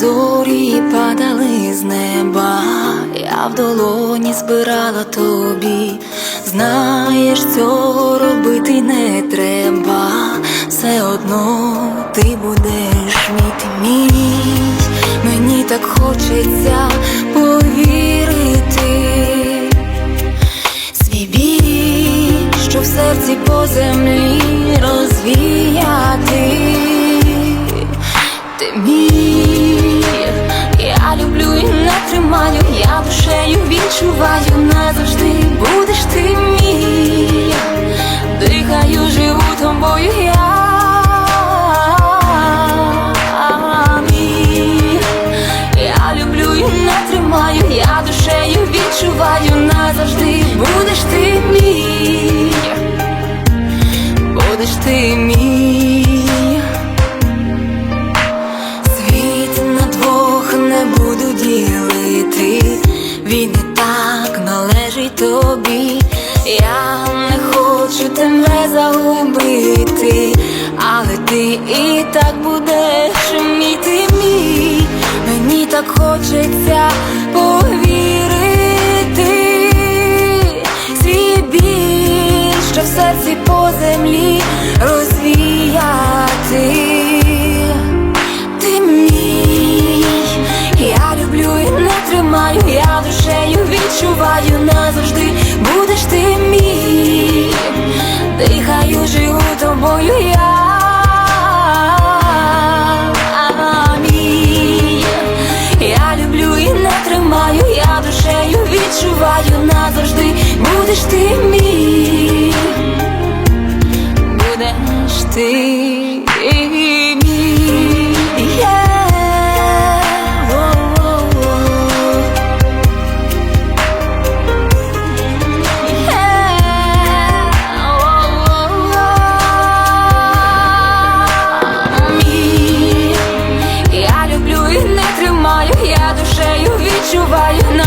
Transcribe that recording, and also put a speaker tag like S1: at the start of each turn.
S1: зорі падали з неба, я в долоні збирала тобі. Знаєш, цього робити не треба, все одно ти будеш мій мій. Мені так хочеться повірити. Свій біль, що в серці по землі розвіяти. Ти мій, душею відчуваю назавжди будеш ти мій, дихаю, живу тобою я. Мій. Я люблю не тримаю, я душею відчуваю назавжди будеш ти мій, будеш ти мій. Світ на двох не буду ділити, він і так належить тобі. Я не хочу тебе загубити, але ти і так будеш мій ти мій. Мені так хочеться повірити, відчуваю назавжди будеш ти мій, дихаю, живу тобою я. Амінь. Я люблю і не тримаю, я душею відчуваю назавжди будеш ти мій, і не тримаю,